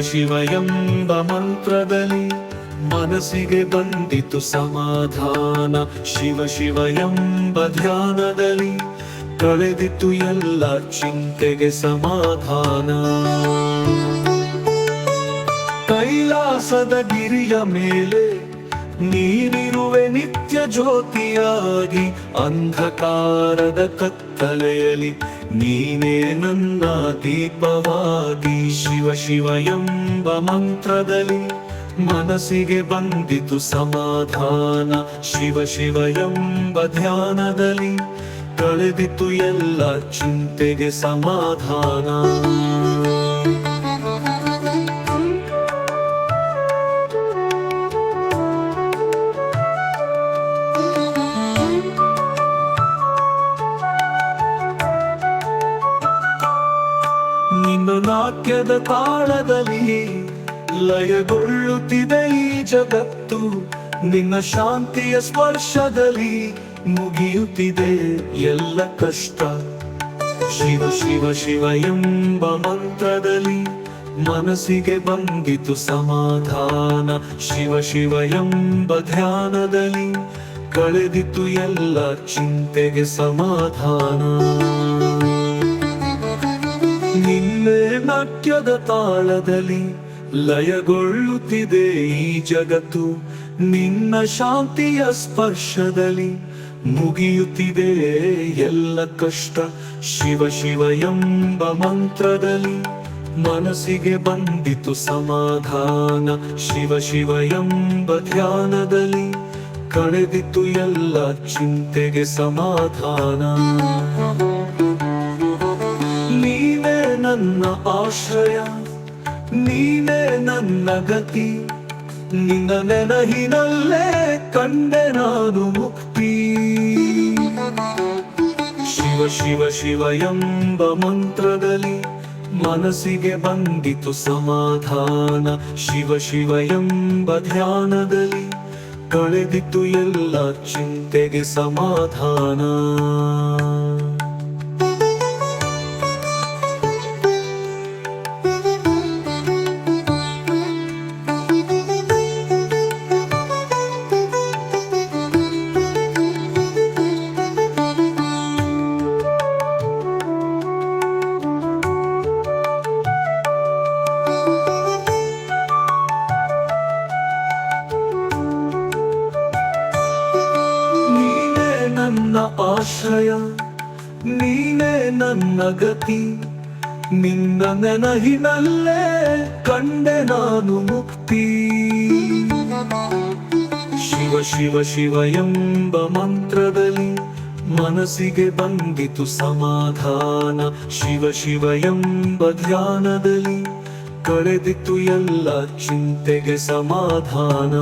ಶಿವ ಎಂಬ ಮಂತ್ರದಲ್ಲಿ ಮನಸ್ಸಿಗೆ ಬಂದಿತು ಸಮಾಧಾನ. ಶಿವ ಶಿವ ಎಂಬ ಧ್ಯಾನದಲ್ಲಿ ಕಳೆದಿತ್ತು ಎಲ್ಲ ಚಿಂತೆಗೆ ಸಮಾಧಾನ. ಕೈಲಾಸದ ಗಿರಿಯ ಮೇಲೆ ನೀನಿರುವೆ ನಿತ್ಯ ಜ್ಯೋತಿಯಾಗಿ ಅಂಧಕಾರದ ಕತ್ತಲೆಯಲ್ಲಿ ನೀನೇ ನನ್ನ ದೀಪವಾಗಿ ಶಿವ ಶಿವ ಎಂಬ ಮಂತ್ರದಲ್ಲಿ ಮನಸ್ಸಿಗೆ ಬಂದಿತು ಸಮಾಧಾನ ಶಿವ ಶಿವ ಎಂಬ ಧ್ಯಾನದಲ್ಲಿ ಕಳೆದಿತ್ತು ಎಲ್ಲ ಚಿಂತೆಗೆ ಸಮಾಧಾನ. ನಾಟ್ಯದ ತಾಳದಲ್ಲಿ ಲಯಗೊಳ್ಳುತ್ತಿದೆ ಈ ಜಗತ್ತು. ನಿನ್ನ ಶಾಂತಿಯ ಸ್ಪರ್ಶದಲ್ಲಿ ಮುಗಿಯುತ್ತಿದೆ ಎಲ್ಲ ಕಷ್ಟ. ಶಿವ ಶಿವ ಶಿವ ಎಂಬ ಮಂತ್ರದಲ್ಲಿ ಮನಸ್ಸಿಗೆ ಬಂದಿತು ಸಮಾಧಾನ. ಶಿವ ಶಿವ ಎಂಬ ಧ್ಯಾನದಲ್ಲಿ ಕಳೆದಿತ್ತು ಎಲ್ಲ ಚಿಂತೆಗೆ ಸಮಾಧಾನ. ನಾಟ್ಯದ ತಾಳದಲ್ಲಿ ಲಯಗೊಳ್ಳುತ್ತಿದೆ ಈ ಜಗತ್ತು. ನಿನ್ನ ಶಾಂತಿಯ ಸ್ಪರ್ಶದಲ್ಲಿ ಮುಗಿಯುತ್ತಿದೆ ಎಲ್ಲ ಕಷ್ಟ. ಶಿವ ಶಿವ ಎಂಬ ಮಂತ್ರದಲ್ಲಿ ಮನಸ್ಸಿಗೆ ಬಂದಿತು ಸಮಾಧಾನ. ಶಿವ ಶಿವ ಎಂಬ ಧ್ಯಾನದಲ್ಲಿ ಕಳೆದಿತ್ತು ಎಲ್ಲ ಚಿಂತೆಗೆ ಸಮಾಧಾನ. ನನ್ನ ಆಶ್ರಯ, ನೀನೇ ನನ್ನ ಗತಿ. ನಿನ್ನ ನೆನಹಿನಲ್ಲೇ ಕಂಡೆ ನಾನು ಮುಕ್ತಿ. ಶಿವ ಶಿವ ಶಿವ ಎಂಬ ಮಂತ್ರದಲ್ಲಿ ಮನಸ್ಸಿಗೆ ಬಂದಿತು ಸಮಾಧಾನ. ಶಿವ ಶಿವ ಎಂಬ ಧ್ಯಾನದಲ್ಲಿ ಕಳೆದಿತ್ತು ಎಲ್ಲ ಚಿಂತೆಗೆ ಸಮಾಧಾನ. ಆಶ್ರಯ. ನೀನೇ ನನ್ನ ಗತಿ. ನಿನ್ನ ನೆನಹಿನಲ್ಲೇ ಕಂಡೆ ನಾನು ಮುಕ್ತಿ. ಶಿವ ಶಿವ ಶಿವ ಎಂಬ ಮಂತ್ರದಲ್ಲಿ ಮನಸ್ಸಿಗೆ ಬಂದಿತು ಸಮಾಧಾನ. ಶಿವ ಶಿವ ಎಂಬ ಧ್ಯಾನದಲ್ಲಿ ಕಳೆದಿತ್ತು ಎಲ್ಲ ಚಿಂತೆಗೆ ಸಮಾಧಾನ.